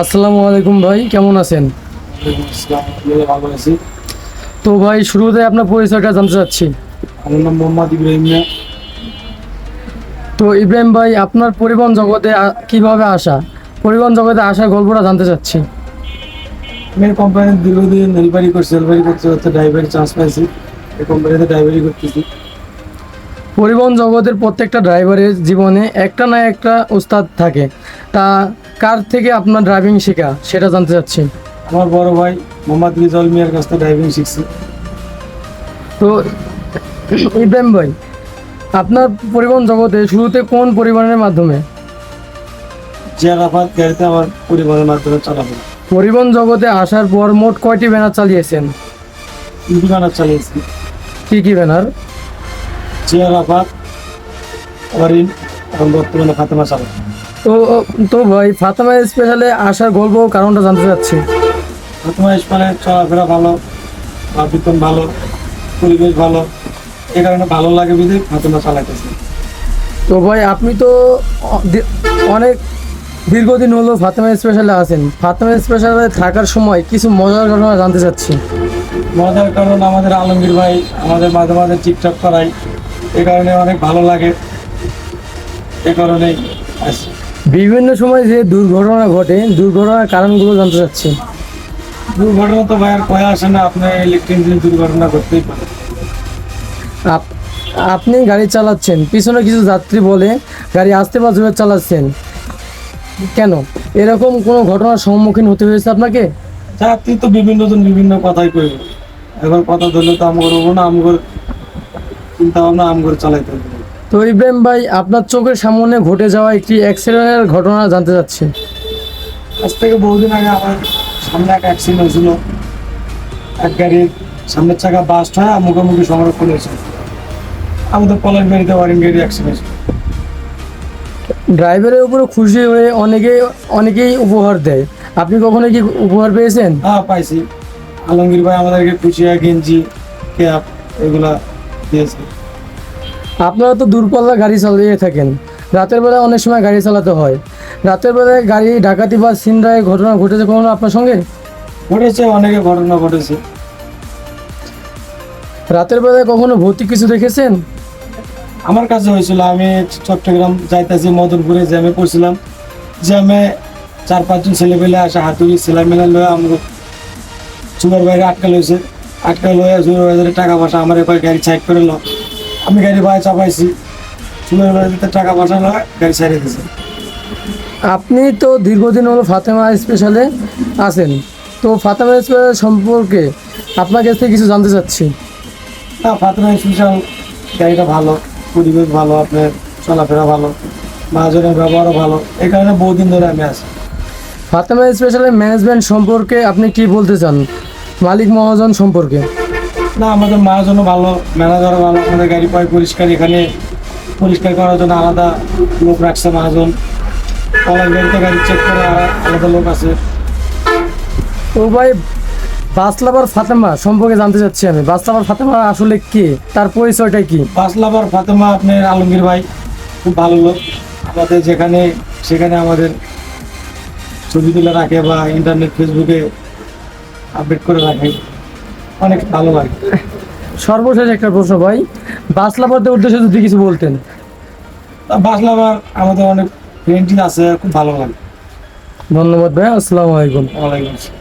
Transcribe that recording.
আসসালামু আলাইকুম ভাই কেমন আছেন? তো ভাই শুরুতে আপনার পরিচয়টা জানতে চাচ্ছি। আমার নাম মোহাম্মদ ইব্রাহিম তো ইব্রাহিম ভাই আপনার পরিবহন জগতে কীভাবে আসা? পরিবহন জগতে আসার গল্পটা জানতে চাচ্ছি। আমি কোম্পানির দীর্ঘদিন হেলপারি করছি হেলপারি করতে করতে ড্রাইভারি চান্স পাইছি। এই কোম্পানিতে ড্রাইভারি করতেছি। পরিবহন জগতের প্রত্যেকটা ড্রাইভারের জীবনে একটা না একটা উস্তাদ থাকে। তা কার থেকে আপনার ড্রাইভিং শেখা? সেটা জানতে চাচ্ছি। আমার বড় ভাই মোহাম্মদ রিজল মিয়ার কাছ থেকে ড্রাইভিং শিখছি। তো ইব্রাহিম ভাই আপনার পরিবহন জগতে শুরুতে কোন পরিবহনের মাধ্যমে? জিয়া গাড়িতে আমার পরিবারের মাধ্যমে চালাফেরা। পরিবহন জগতে আসার পর মোট কয়টি ব্যানার চালিয়েছেন? দোকানার চালিয়েছি। কি কি ব্যানার? জিয়া রাফাত অরিন এবং বর্তমানে ফাতেমা চালা তো তো ভাই ফাতেমা স্পেশালে আসার গল্প কারণটা জানতে চাচ্ছি। ফাতেমা ইসমানের চলাফেরা ভালো বেতন ভালো পরিবেশ ভালো এই কারণে ভালো লাগে বুঝে ফাতেমা চালাইতেছি। তো ভাই আপনি তো অনেক দীর্ঘদিন হলো ফাতেমা স্পেশালে আছেন। ফাতেমা স্পেশালে থাকার সময় কিছু মজার ঘটনা জানতে চাচ্ছি। মজার কারণ আমাদের আলমগীর ভাই আমাদের মাঝে মাঝে টিকটক করাই এ কারণে অনেক ভালো লাগে। এ কারণেই আসি বিভিন্ন সময় যে দুর্ঘটনা ঘটে দুর্ঘটনার কারণগুলো জানতে চাচ্ছি। দুর্ঘটনা তো ভাই আর কয়ে আসে না আপনি ইলেকট্রিক দুর্ঘটনা করতেই পারে। আপ- আপনি গাড়ি চালাচ্ছেন পিছনে কিছু যাত্রী বলে গাড়ি আস্তে বা জোরে চালাচ্ছেন। কেন? এরকম কোনো ঘটনার সম্মুখীন হতে হয়েছে আপনাকে? যাত্রী তো বিভিন্ন জন বিভিন্ন কথাই কইব। এবার কথা ধরলে তো আমগর হব না আমগর চিন্তা ভাবনা আমগর চালাইতে তো ইব্রাহিম ভাই আপনার চোখের সামনে ঘটে যাওয়া একটি অ্যাক্সিডেন্টের ঘটনা জানতে চাচ্ছি। আজ থেকে বহুদিন আগে আমার সামনে এক অ্যাক্সিডেন্ট হয়েছিল। এক গাড়ির সামনের চাকা বাস্ট হয় আর মুখোমুখি সংরক্ষণ হয়েছে আমাদের পলাশ বাড়িতে ওয়ারিং গাড়ি অ্যাক্সিডেন্ট ড্রাইভারের উপরে খুশি হয়ে অনেকেই অনেকেই উপহার দেয়। আপনি কখনো কি উপহার পেয়েছেন? হ্যাঁ পাইছি। আলমগীর ভাই আমাদেরকে কুচিয়া গেঞ্জি ক্যাপ এগুলা দিয়েছে। আপনারা তো দূরপাল্লা গাড়ি চালিয়ে থাকেন। রাতের বেলায় অনেক সময় গাড়ি চালাতে হয়। রাতের বেলায় গাড়ি ডাকাতি বা ছিনতাইয়ের ঘটনা ঘটেছে কখনো আপনার সঙ্গে? ঘটেছে অনেকে ঘটনা ঘটেছে। রাতের বেলায় কখনো ভৌতিক কিছু দেখেছেন? আমার কাছে হয়েছিল আমি চট্টগ্রাম যাইতেছি মদনপুরে জ্যামে পড়ছিলাম। জ্যামে চার পাঁচজন ছেলে পেলে আসে হাতুড়ি সেলাই মেলা লয়ে আমাকে সুগার বাইরে আটকা লইছে আটকা লয়ে বাইরে টাকা পয়সা আমার এবার গাড়ি সাইড করে লো। আমি গাড়ি বাইরে চাপাইছি। সুগার বাইরে টাকা পয়সা লয় গাড়ি সাইডে দিছে আপনি তো দীর্ঘদিন হলো ফাতেমা স্পেশালে আছেন। তো ফাতেমা স্পেশাল সম্পর্কে আপনার কাছ থেকে কিছু জানতে চাচ্ছি। না ফাতেমা স্পেশাল গাড়িটা ভালো পরিবেশ ভালো আপনার চলাফেরা ভালো মহাজনের ব্যবহারও ভালো। এই কারণে বহুদিন ধরে আমি আছি। ফাতেমা স্পেশালের ম্যানেজমেন্ট সম্পর্কে আপনি কি বলতে চান? মালিক মহাজন সম্পর্কে। না আমাদের মহাজনও ভালো ম্যানেজারও ভালো আমাদের গাড়ি পায় পরিষ্কার এখানে পরিষ্কার করার জন্য আলাদা লোক রাখছে মহাজন। কলার গাড়িতে গাড়ি চেক করে আলাদা লোক আছে। তো ভাই বাসলাবার ফাতেমা সম্পর্কে জানতে চাচ্ছি আমি। বাসলাবার ফাতেমা আসলে কে? তার পরিচয়টা কি? পাঁচলাবার ফাতেমা আপনার আলমগীর ভাই খুব ভালো লোক। আমাদের যেখানে সেখানে আমাদের ছবি তুলে রাখে বা ইন্টারনেট ফেসবুকে আপডেট করে রাখে। অনেক ভালো লাগে। সর্বশেষ একটা প্রশ্ন ভাই বাস লাভারদের উদ্দেশ্যে যদি কিছু বলতেন। বাস লাভার আমাদের অনেক পেন্টিং আছে খুব ভালো লাগে। ধন্যবাদ ভাই আসসালামু আলাইকুম। ওয়ালাইকুম আসসালাম।